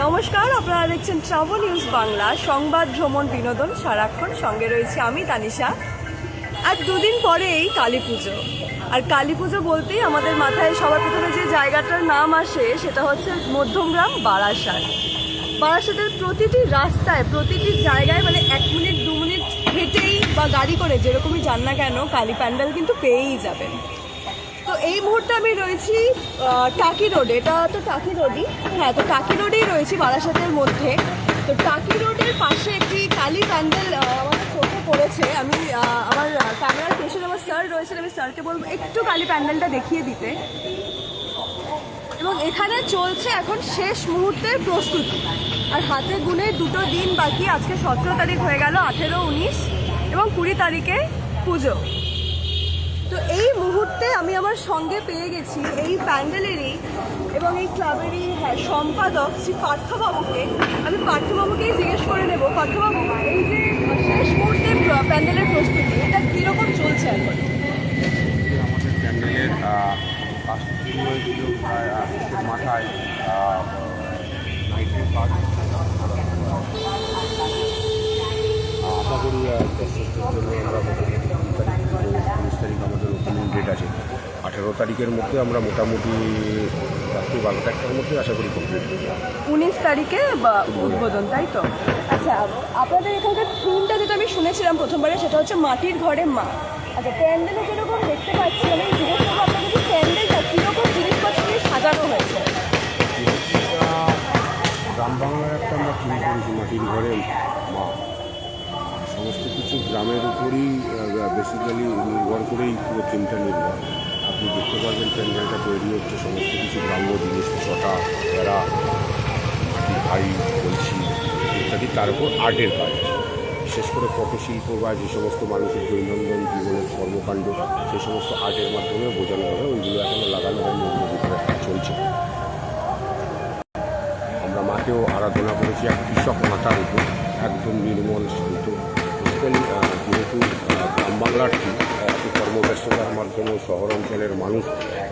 নমস্কার, আপনারা দেখছেন ট্রাভেল নিউজ বাংলা। সংবাদ, ভ্রমণ, বিনোদন, সারাক্ষণ সঙ্গে রয়েছে আমি, তানিশা। আর দুদিন পরেই কালী পুজো। আর কালী পুজো বলতেই আমাদের মাথায় সবার প্রথমে যে জায়গাটার নাম আসে, সেটা হচ্ছে মধ্যমগ্রাম বারাসাত। বারাসাতের প্রতিটি রাস্তায়, প্রতিটি জায়গায় মানে এক মিনিট, দু মিনিট হেঁটেই বা গাড়ি করে যেরকমই যান না কেন, কালী প্যান্ডেল কিন্তু পেয়েই যাবেন। তো এই মুহূর্তে আমি রয়েছি টাকি রোডে, এটা তো টাকি রোডই। হ্যাঁ তো টাকি রোডেই রয়েছি বারাসাতের মধ্যে। তো টাকি রোডের পাশে একটি কালী প্যান্ডেল আমার চোখে পড়েছে। আমি আমার ক্যামেরার পেছনে আমার স্যার রয়েছেন, আমি স্যারকে বলব একটু কালী প্যান্ডেলটা দেখিয়ে দিতে। এবং এখানে চলছে এখন শেষ মুহূর্তের প্রস্তুতি। আর হাতে গুনে দুটো দিন বাকি, আজকে সতেরো তারিখ হয়ে গেল, আঠেরো, উনিশ এবং কুড়ি তারিখে পুজো। তো এই মুহূর্তে আমি আমার সঙ্গে পেয়ে গেছি এই প্যান্ডেলেরই এবং এই ক্লাবেরই হ্যাঁ সম্পাদক শ্রী পার্থবাবুকে। আমি পার্থবাবুকেই জিজ্ঞেস করে নেব। পার্থবাবু, এই যে শেষ মুহূর্তে প্যান্ডেলের প্রস্তুতি, এটা কীরকম চলছে এখন? মাথায় আশা করি আমরা মোটামুটি কুড়ি তারিখ থেকে উনিশ তারিখ আমাদের ওপেনিং ডেট আছে আঠেরো তারিখের মধ্যে আমরা মোটামুটি রাত্রি বারোটা একটার মধ্যে আশা করি কমপ্লিট উনিশ তারিখে বা উদ্বোধন তাই তো? আচ্ছা আপনাদের এখানকার থিমটা যেটা আমি শুনেছিলাম প্রথমবারে সেটা হচ্ছে মাটির ঘরে মা। আচ্ছা প্যান্ডেলে যেরকম দেখতে পাচ্ছি আমি জিজ্ঞেস আপনাদের যে প্যান্ডেলটা কীরকম জিনিসপত্র দিয়ে সাজানো হয়েছে? গ্রাম বাংলার একটা আমরা থিম করেছি মাটির ঘরে মা। সমস্ত কিছু গ্রামের উপরই বেসিক্যালি নির্ভর করেই পুরো থিমটা নির্ভর। আপনি দেখতে পারবেন প্যান্ডেলটা তৈরি হচ্ছে, সমস্ত কিছু গ্রাম্য জিনিস ছটা বেড়া হাড়ি কলসি ইত্যাদি, তার উপর আর্টের কাজ বিশেষ করে পটশিল্প বা যে সমস্ত মানুষের দৈনন্দিন জীবনের কর্মকাণ্ড, সেই সমস্ত আর্টের মাধ্যমে বোঝানো হবে, ওইগুলো এখনও লাগানো হয়নি, ওগুলো ভিতরে চলছে। আমরা মাকেও আরাধনা করেছি, এক কৃষক মাতার উপর, একদম নির্মল শান্ত। যেহেতু গ্রাম বাংলার এত মাধ্যমে শহর অঞ্চলের মানুষ,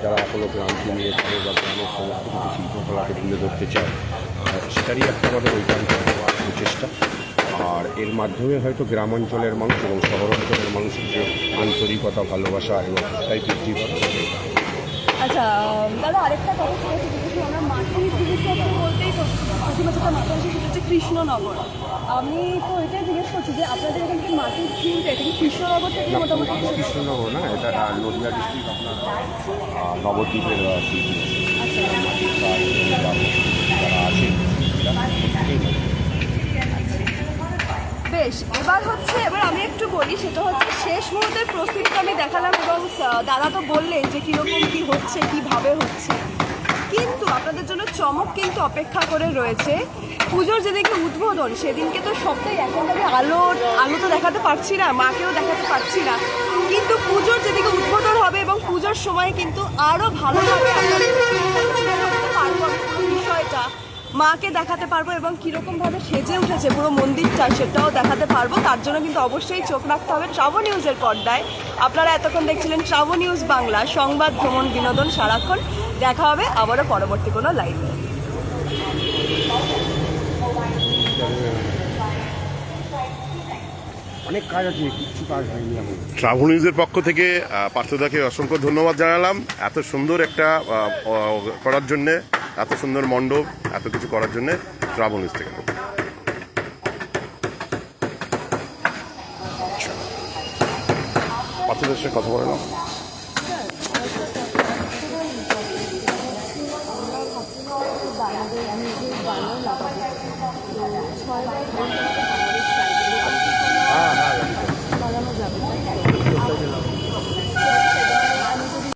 যারা এখনও গ্রামকে নিয়ে থাকে বা গ্রামের সমস্ত কিছু শিল্পকলাকে তুলে ধরতে চায় সেটারই একটা আমাদের ঐকান্তিক প্রচেষ্টা। আর এর মাধ্যমে হয়তো গ্রাম অঞ্চলের মানুষ এবং শহর অঞ্চলের মানুষের যে আন্তরিকতা, ভালোবাসা এবং তাই বৃদ্ধি পাবে। আচ্ছা দাদা, আরেকটা কথা আমরা মাটির আসে সেটা হচ্ছে কৃষ্ণনগর আমি তো এটাই জিজ্ঞেস করছি যে আপনাদের এখান থেকে মাটির থিমটা এটা কি কৃষ্ণনগর থেকে মোটামুটি? কৃষ্ণনগর না এটা নদিয়া ডিস্ট্রিক্ট আপনার নবদ্বীপের আচ্ছা। যারা আছেন। বেশ এবার হচ্ছে এবার আমি একটু বলি সেটা হচ্ছে শেষ মুহূর্তের প্রস্তুতি আমি দেখালাম এবং দাদা তো বললেন যে কীরকম কী হচ্ছে কীভাবে হচ্ছে। কিন্তু আপনাদের জন্য চমক কিন্তু অপেক্ষা করে রয়েছে। পুজোর যেদিনকে উদ্বোধন, সেদিনকে তো সবটাই একেবারে আলো আলো তো দেখাতে পারছি না, মাকেও দেখাতে পারছি না। কিন্তু পুজোর যেদিকে উদ্বোধন হবে এবং পুজোর সময় কিন্তু আরও ভালোভাবে আপনাদের মাকে দেখাতে পারব এবং কীরকম ভাবে সেজে উঠেছে পুরো মন্দিরটা সেটাও দেখাতে পারব। তার জন্য কিন্তু অবশ্যই চোখ রাখতে হবে ট্রাভো নিউজের পর্দায়। আপনারা এতক্ষণ দেখছিলেন ট্রাভো নিউজ বাংলা সংবাদ ভ্রমণ বিনোদন সারাক্ষণ। দেখা হবে আবারও পরবর্তী কোনো লাইভে অনেক কাজ আছে কিছু কাজ হয়নি ট্রাভেল নিউজের পক্ষ থেকে পার্থদাকে অসংখ্য ধন্যবাদ জানালাম। এত সুন্দর একটা করার জন্যে এত সুন্দর মণ্ডপ, এত কিছু করার জন্যে ট্রাভেল নিউজ থেকে বাচ্চাদের সাথে কথা বলে না